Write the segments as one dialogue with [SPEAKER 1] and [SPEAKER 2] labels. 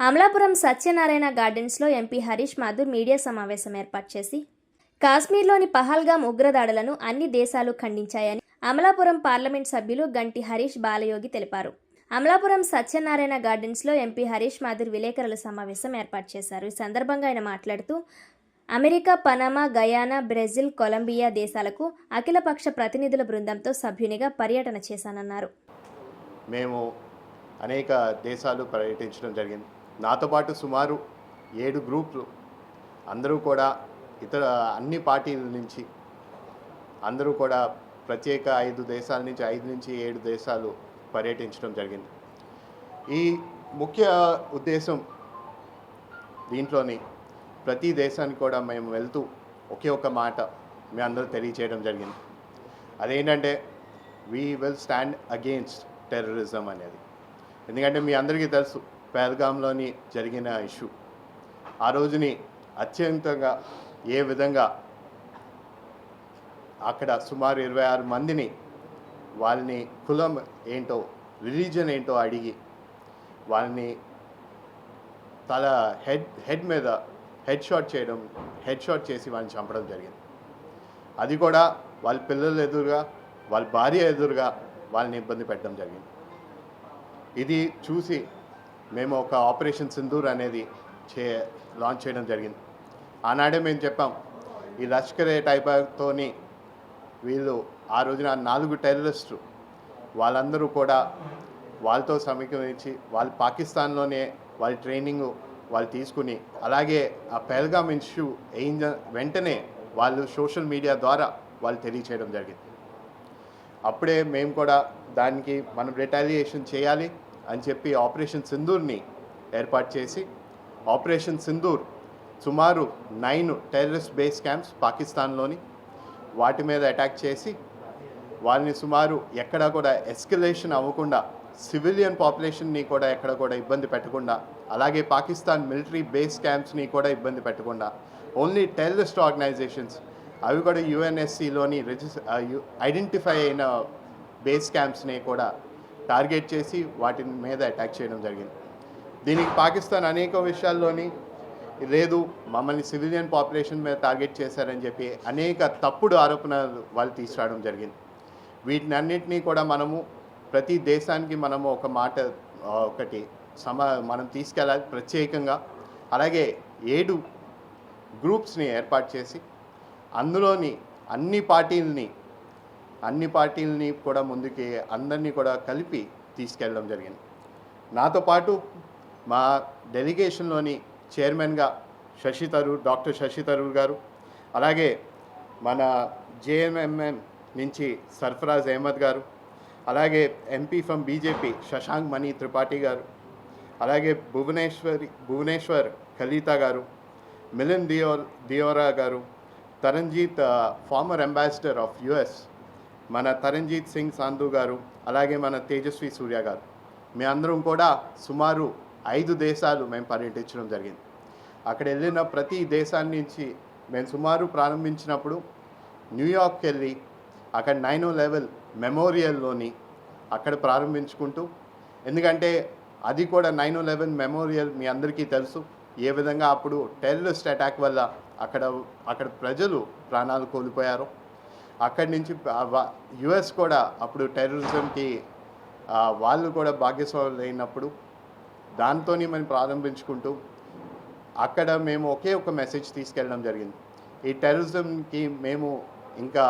[SPEAKER 1] అమలాపురం సత్యనారాయణ గార్డెన్స్లో MP Harish Madhur media సమావేశం ఏర్పాటు చేసి కాశ్మీర్లోని పహల్గామ్ ఉగ్రదాడులను అన్ని దేశాలు ఖండించాయని అమలాపురం పార్లమెంట్ సభ్యులు గంటి హరీష్ బాలయోగి తెలిపారు. అమలాపురం సత్యనారాయణ గార్డెన్స్లో ఎంపీ హరీష్ మాధుర్ విలేకరుల సమావేశం ఏర్పాటు చేశారు. ఈ సందర్భంగా ఆయన మాట్లాడుతూ America Panama Guyana Brazil Colombia దేశాలకు అఖిలపక్ష ప్రతినిధుల బృందంతో సభ్యునిగా పర్యటన చేశానన్నారు.
[SPEAKER 2] మేము అనేక దేశాలు పర్యటించడం జరిగింది. నాతో పాటు సుమారు ఏడు గ్రూపులు అందరూ కూడా ఇతర అన్ని పార్టీల నుంచి అందరూ కూడా ప్రత్యేక ఐదు దేశాల నుంచి ఐదు నుంచి ఏడు దేశాలు పర్యటించడం జరిగింది. ఈ ముఖ్య ఉద్దేశం దీంట్లోని ప్రతి దేశానికి కూడా మేము వెళ్తూ ఒకే ఒక మాట మీ అందరూ తెలియచేయడం జరిగింది. అదేంటంటే we will stand against terrorism అనేది. ఎందుకంటే మీ అందరికీ తెలుసు పేదగాంలోని జరిగిన ఇష్యూ. ఆ రోజుని అత్యంతంగా ఏ విధంగా అక్కడ సుమారు ఇరవై ఆరు మందిని వాళ్ళని కులం ఏంటో రిలీజన్ ఏంటో అడిగి వాళ్ళని తల హెడ్ హెడ్ మీద హెడ్ షాట్ చేయడం హెడ్ షాట్ చేసి వాళ్ళని చంపడం జరిగింది. అది కూడా వాళ్ళ పిల్లలు ఎదురుగా వాళ్ళ భార్య ఎదురుగా వాళ్ళని ఇబ్బంది పెట్టడం జరిగింది. ఇది చూసి మేము ఒక ఆపరేషన్ సింధూర్ అనేది చే లాంచ్ చేయడం జరిగింది. ఆనాడే మేము చెప్పాం ఈ లష్కరే ఏ వీళ్ళు ఆ రోజున నాలుగు టెర్రరిస్టు వాళ్ళందరూ కూడా వాళ్ళతో సమీకరించి వాళ్ళు పాకిస్తాన్లోనే వాళ్ళ ట్రైనింగ్ వాళ్ళు తీసుకుని అలాగే ఆ పెల్గామ్ ఇష్యూ ఏం వెంటనే వాళ్ళు సోషల్ మీడియా ద్వారా వాళ్ళు తెలియచేయడం జరిగింది. అప్పుడే మేము కూడా దానికి మనం రిటాలియేషన్ చేయాలి అని చెప్పి ఆపరేషన్ సింధూర్ని ఏర్పాటు చేసి ఆపరేషన్ సింధూర్ సుమారు నైన్ టెర్రరిస్ట్ బేస్ క్యాంప్స్ పాకిస్తాన్లోని వాటి మీద అటాక్ చేసి వాళ్ళని సుమారు ఎక్కడ కూడా ఎస్కలేషన్ అవ్వకుండా సివిలియన్ పాపులేషన్ని కూడా ఎక్కడ కూడా ఇబ్బంది పెట్టకుండా అలాగే పాకిస్తాన్ మిలిటరీ బేస్ క్యాంప్స్ని కూడా ఇబ్బంది పెట్టకుండా ఓన్లీ టెర్రరిస్ట్ ఆర్గనైజేషన్స్ అవి కూడా యుఎన్ఎస్సిలోని రిజిస్ ఐడెంటిఫై అయిన బేస్ క్యాంప్స్ని కూడా టార్గెట్ చేసి వాటి మీద అటాక్ చేయడం జరిగింది. దీనికి పాకిస్తాన్ అనేక విషయాల్లోని లేదు మమ్మల్ని సివిలియన్ పాపులేషన్ మీద టార్గెట్ చేశారని చెప్పి అనేక తప్పుడు ఆరోపణలు వాళ్ళు తీసుకురావడం జరిగింది. వీటిని అన్నింటినీ కూడా మనము ప్రతి దేశానికి మనము ఒక మాట ఒకటి సమ మనం తీసుకెళ్ళాలి ప్రత్యేకంగా. అలాగే ఏడు గ్రూప్స్ని ఏర్పాటు చేసి అందులోని అన్ని పార్టీలని అన్ని పార్టీలని కూడా ముందుకి అందరినీ కూడా కలిపి తీసుకెళ్ళడం జరిగింది. నాతో పాటు మా డెలిగేషన్లోని చైర్మన్గా శశి తరూర్ డాక్టర్ శశి తరూర్ గారు అలాగే మన జేఎంఎంఎం నుంచి సర్ఫరాజ్ అహ్మద్ గారు అలాగే MP from BJP Shashank Mani Tripathi garu అలాగే భువనేశ్వరి భువనేశ్వర్ కలీతా గారు Milind Deo Deora garu Taranjit former ambassador of US మన తరంజీత్ సింగ్ సాంధు గారు అలాగే మన తేజస్వి సూర్య గారు. మీ అందరం కూడా సుమారు ఐదు దేశాలు మేము పర్యటించడం జరిగింది. అక్కడ వెళ్ళిన ప్రతి దేశాన్ని నుంచి మేము సుమారు ప్రారంభించినప్పుడు న్యూయార్క్ వెళ్ళి అక్కడ నైనో లెవెల్ మెమోరియల్లోని అక్కడ ప్రారంభించుకుంటూ ఎందుకంటే అది కూడా నైనో లెవెన్ మెమోరియల్ మీ అందరికీ తెలుసు. ఏ విధంగా అప్పుడు టెర్రరిస్ట్ అటాక్ వల్ల అక్కడ అక్కడ ప్రజలు ప్రాణాలు కోల్పోయారు అక్కడి నుంచి యుఎస్ కూడా అప్పుడు టెర్రరిజంకి వాళ్ళు కూడా భాగ్యస్వాములు అయినప్పుడు దాంతోని మనం ప్రారంభించుకుంటూ అక్కడ మేము ఒకే ఒక మెసేజ్ తీసుకెళ్ళడం జరిగింది. ఈ టెర్రరిజంకి మేము ఇంకా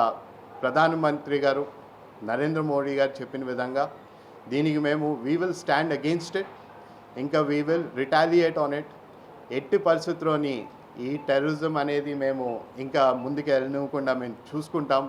[SPEAKER 2] ప్రధానమంత్రి గారు నరేంద్ర మోడీ గారు చెప్పిన విధంగా దీనికి మేము we will stand against it ఇంకా we will retaliate on it ఎట్టి పరిస్థితుల్లోని ఈ టెర్రరిజం అనేది మేము ఇంకా ముందుకు వెళ్ళనివ్వకుండా మేము చూసుకుంటాం.